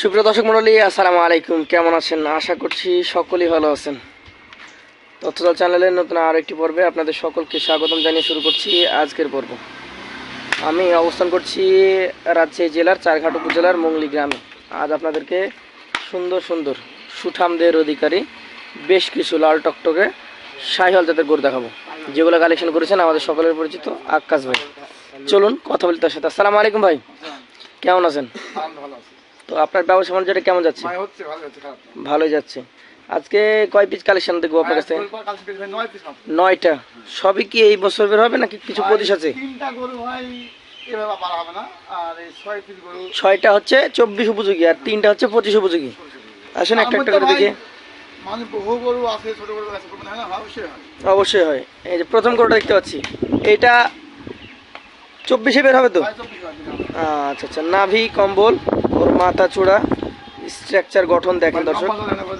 সুপ্রিয় দর্শক মন্ডলী আসসালামু আলাইকুম। কেমন আছেন? আশা করছি সকলেই ভালো আছেন। তথ্যদল চ্যানেলের নতুন আর একটি পর্বে আপনাদের সকলকে স্বাগতম জানিয়ে শুরু করছি আজকের পর্ব। আমি অবস্থান করছি রাজশাহী জেলার চারঘাট উপজেলার মংলি গ্রামে। আজ আপনাদেরকে সুন্দর সুন্দর সুঠামদের অধিকারী বেশ কিছু লাল টকটকে শাহিওয়াল জাতের গরু দেখাবো। যেগুলো কালেকশন করেছেন আমাদের সকলের পরিচিত আকাশ ভাই। চলুন কথা বলি তার সাথে। আসসালামু আলাইকুম ভাই। কেমন আছেন? তো আপনার ব্যবসা বাণিজ্যটা কেমন যাচ্ছে। ভালোই যাচ্ছে। আজকে কয় পিস কালেকশন দেখব আপনার কাছে। নয়টা। সবই কি এই বছর বের হবে নাকি কিছু প্রতিশ আছে? ছয়টা হচ্ছে চব্বিশ উপযোগী আর তিনটা হচ্ছে পঁচিশ উপযোগী। আসেন একটা একটা করে দেখি। মানে হয় অবশ্যই হয়। হয়। এই যে প্রথম গরুটা দেখতে পাচ্ছি। এইটা চব্বিশে বের হবে তো। আচ্ছা আচ্ছা নাভি কম্বল। মাথা চূড়া স্ট্রাকচার গঠন দেখেন দর্শক।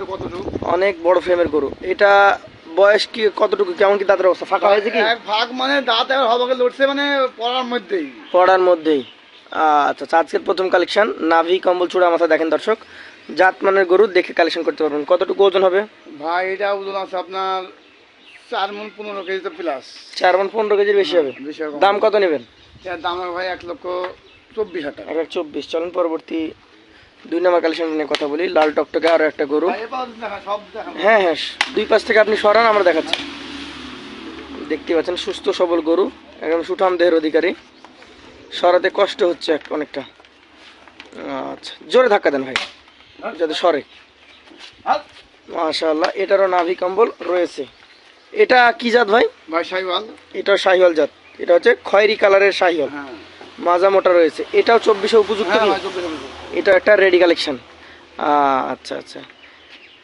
যে কতটুকু? অনেক বড় ফ্রেমের গরু। এটা বয়স কি কতটুকু কেমন কি দাঁতের অবস্থা? ফাঁকা হয়েছে কি? এক ভাগ মানে দাঁত হবাকে লড়ছে মানে পড়ার মধ্যেই। পড়ার মধ্যেই। আচ্ছা আচ্ছা, আজকের প্রথম কালেকশন নাভি কম্বল চূড়া মাথা দেখেন দর্শক। জাত মানের গরু দেখে কালেকশন করতে পারবেন। কতটুকু ওজন হবে? ভাই এটা ওজন আছে আপনার চার মন পনেরো কেজি তো প্লাস চার মন পনেরো কেজির বেশি হবে। বেশি দাম কত নেবেন? দাম হবে ভাই এক লক্ষ চব্বিশ হাজার এক চব্বিশ। চলেন পরবর্তী দুই নম্বর কালেকশন নিয়ে কথা বলি লাল টকটকে আরও একটা গরু। হ্যাঁ হ্যাঁ দুই পাশ থেকে আপনি সরান আমরা দেখাচ্ছি। দেখতে পাচ্ছেন সুস্থ সবল গরু একদম সুঠাম দেহের অধিকারী। সরাতে কষ্ট হচ্ছে অনেকটা। আচ্ছা জোরে ধাক্কা দেন ভাই যাতে সরে। হাত। মাশাআল্লাহ এটারও নাভি কম্বল রয়েছে। এটা কি জাত ভাই? ভাই সাইওয়াল। এটা শাহিওয়াল জাত। এটা হচ্ছে খয়েরি কালারের শাহিওয়াল হ্যাঁ। মাজা মোটা রয়েছে। এটাও চব্বিশে উপযুক্ত। এটা একটা রেডি কালেকশন আচ্ছা আচ্ছা।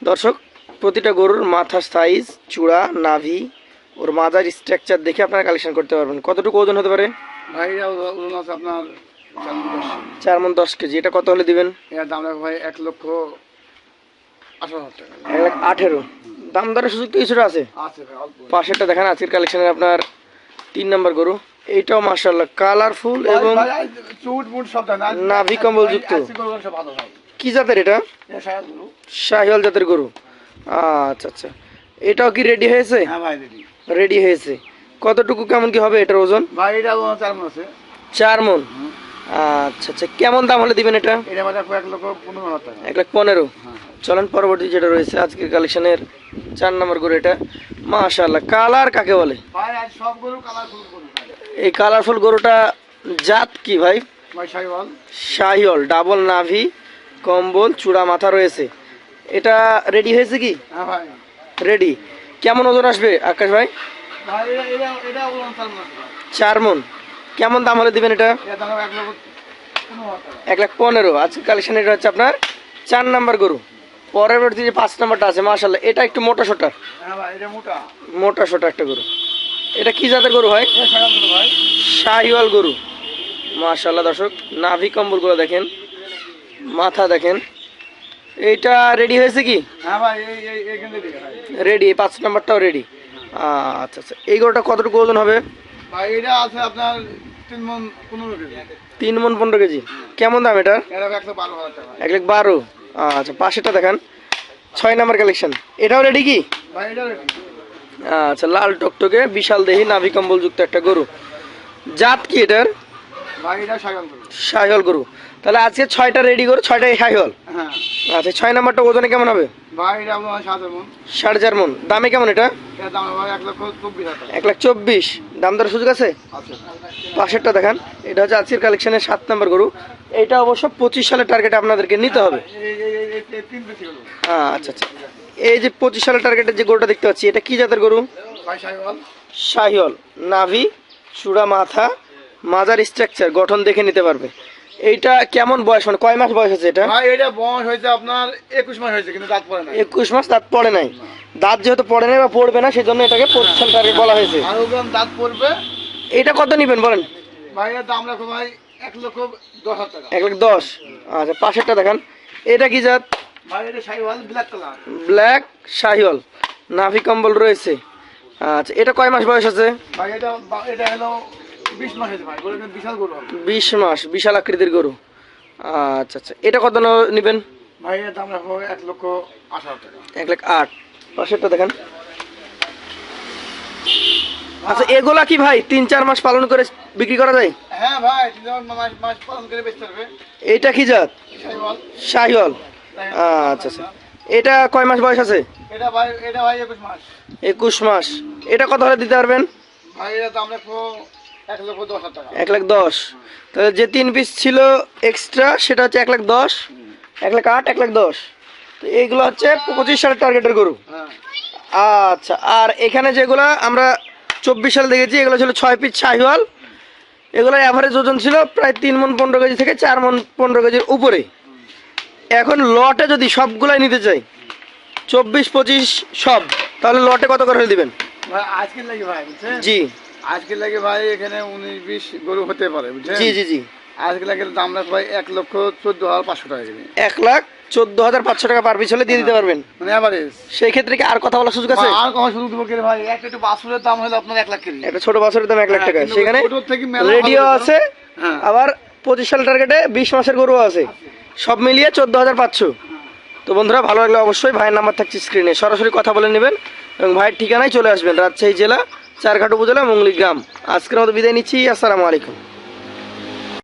দর্শক প্রতিটা গরুর মাথা সাইজ চূড়া নাভি ওর মাজার স্ট্রাকচার দেখে আপনারা কালেকশন করতে পারবেন। কতটুকু ওজন হতে পারে? আপনার চার। মন দশ কেজি। এটা কত হলে দিবেন? এর দাম রাখব ভাই এক লক্ষ আঠারো হাজার দাম দরের সুযোগ তো কিছুটা আছে। পাশেরটা দেখেন আজকের কালেকশনের আপনার তিন নম্বর গরু। এইটাও মার্শাল্লাহ কালারফুল এবং চুট মুট সব যুক্ত। কি জাতের এটা? শাহিওয়াল জাতের গরু। আচ্ছা আচ্ছা। এটাও কি রেডি হয়েছে? হ্যাঁ রেডি রেডি হয়েছে। কতটুকু কেমন কি হবে এটার ওজন? ভাই এটা চার মণ আছে। চার মন? আচ্ছা আচ্ছা। কেমন দাম হলে দিবেন এটা? এটা এক লক্ষ পনেরো এক লাখ পনেরো। হ্যাঁ চলেন পরবর্তী যেটা রয়েছে আজকের কালেকশনের চার নম্বর গরু এটা। মাশাল্লাহ কালার কাকে বলে? সব গরু কালারফুল এই কালারফুল গরুটা জাত কি ভাই? শাহিওল ডাবল নাভি কম্বল চূড়া মাথা রয়েছে। এটা রেডি হয়েছে কি? হ্যাঁ রেডি কেমন ওজন আসবে আকাশ ভাই? চার মন। কেমন দাম হলে দিবেন এটা? এক লাখ পনেরো। আজকের কালেকশন এটা হচ্ছে আপনার চার নাম্বার গরু। পরবর্তী যে পাঁচ নাম্বারটা আছে মাশাল্লাহ এটা একটু মোটা সোটা হ্যাঁ মোটা। সোটা একটা গরু। এটা কি জাতের গরু হয় শাহিওয়াল গরু। মাশাল্লাহ দর্শক নাভি কম্বলগুলো দেখেন মাথা দেখেন। এইটা রেডি হয়েছে কি? হ্যাঁ ভাই এই রেডি পাঁচ নাম্বারটাও রেডি আচ্ছা আচ্ছা। এই গরুটা কতটুকু ওজন হবে? ভাই এটা আছে আপনার তিন মন পনেরো কেজি। মন কেমন দাম এটার? এক লাখ বারো। আচ্ছা পাশেটা দেখান। ছয় নাম্বার কালেকশন এটাও রেডি কি? ভাই রেডি আচ্ছা লাল টকটকে বিশাল দেহি নাভি কম্বল যুক্ত একটা গরু। জাত কি এটার? ভাই গরু। তাহলে আজকে ছয়টা রেডি গরু ছয়টাই শাহিওয়াল হ্যাঁ। আচ্ছা ছয় নাম্বারটা ওজনে কেমন হবে? সাড়ে চার মন। দামে কেমন এটা? এক লাখ চব্বিশ। দাম দর সুযোগ আছে? পাশেরটা দেখান। এটা হচ্ছে আজকের কালেকশনের সাত নাম্বার গরু। এটা অবশ্য পঁচিশ সালের টার্গেট আপনাদেরকে নিতে হবে। গরু হ্যাঁ আচ্ছা আচ্ছা। এই যে পঁচিশ সালের টার্গেটের যে গরুটা দেখতে পাচ্ছি এটা কি জাতের গরু? শাহিওল নাভি চূড়া মাথা মাজার স্ট্রাকচার গঠন দেখে নিতে পারবে। এইটা কেমন বয়স? মানে কয় মাস বয়স আছে এটা? ভাই এটা বয়স হয়েছে আপনার একুশ মাস হয়েছে কিন্তু দাঁত পড়ে না একুশ মাস দাঁত পড়ে নাই। দাঁত যেহেতু পড়ে নাই বা পড়বে না সেজন্য এটাকে সাল টার্গেট বলা হয়েছে। আর ওগুলো দাঁত পড়বে। এইটা কত নিবেন বলেন? ভাই এর দাম রাখো ভাই এক লক্ষ দশ হাজার টাকা। এক লাখ দশ। আচ্ছা পাশেরটা দেখান। এটা কি জাত? ভাই এটা ব্ল্যাক কালার ব্ল্যাক শাহিওল নাভি কম্বল রয়েছে। আচ্ছা এটা কয় মাস বয়স আছে? ভাই এটা এটা হলো বিশ মাস বিশাল আকৃতির গরু। আচ্ছা আচ্ছা। এটা কত নেবেন? ভাই এর দাম রাখব এক লক্ষ আঠারো টাকা। এক লাখ আট। পাশেরটা দেখেন। আচ্ছা এগুলা কি ভাই তিন চার মাস পালন করে বিক্রি করা যায়? হ্যাঁ ভাই তিন চার মাস মাস পালন করে বেচতে হবে। এইটা কি জাত? শাহিওয়াল। আচ্ছা আচ্ছা। এটা কয় মাস বয়স আছে? এটা ভাই এটা মাস। এটা কত হলে দিতে পারবেন? ভাই এর দাম রাখব এক লাখ দশ। তাহলে যে তিন পিস ছিল এক্সট্রা সেটা হচ্ছে এক লাখ দশ এক লাখ আট এক লাখ দশ। তো এইগুলো হচ্ছে পঁচিশ সালের টার্গেটের গরু। হ্যাঁ। আচ্ছা আর এখানে যেগুলো আমরা চব্বিশ সালে দেখেছি এগুলো ছিল ছয় পিস শাহিওয়াল এগুলোর অ্যাভারেজ ওজন ছিল প্রায় তিন মন পনেরো কেজি থেকে চার মন পনেরো কেজির উপরে। এখন লটে যদি সবগুলাই নিতে চাই চব্বিশ পঁচিশ সব তাহলে লটে কত করে দিবেন? জি। আজকের লাগে ভাই এখানে উনিশ বিশ গরু হতে পারে বুঝছেন জি জি জি। আজকে লাগে দাম রাখব ভাই এক লক্ষ চোদ্দ হাজার পাঁচশো টাকা এক লাখ চোদ্দ হাজার পাঁচশো টাকা পার পিস হলে দিয়ে দিতে পারবেন। মানে অ্যাভারেজ সেই ক্ষেত্রে কি আর কথা বলার সুযোগ আছে? আর শুরু দেবো ভাই? একটা একটু বাসুরের দাম হলো আপনার এক লাখ একটা ছোট বছরের দাম এক লাখ হ্যাঁ, টাকা। সেখানে রেডিও আছে হ্যাঁ। আবার পঁচিশ সাল টার্গেটে বিশ মাসের গরু আছে। সব মিলিয়ে চোদ্দ হাজার পাঁচশো। তো বন্ধুরা ভালো লাগলে অবশ্যই ভাইয়ের নাম্বার থাকছে স্ক্রিনে সরাসরি কথা বলে নেবেন এবং ভাইয়ের ঠিকানায় চলে আসবেন। রাজশাহী জেলা চারঘাট উপজেলা মঙ্গলি গ্রাম। আজকের মতো বিদায় নিচ্ছি। আসসালামু আলাইকুম।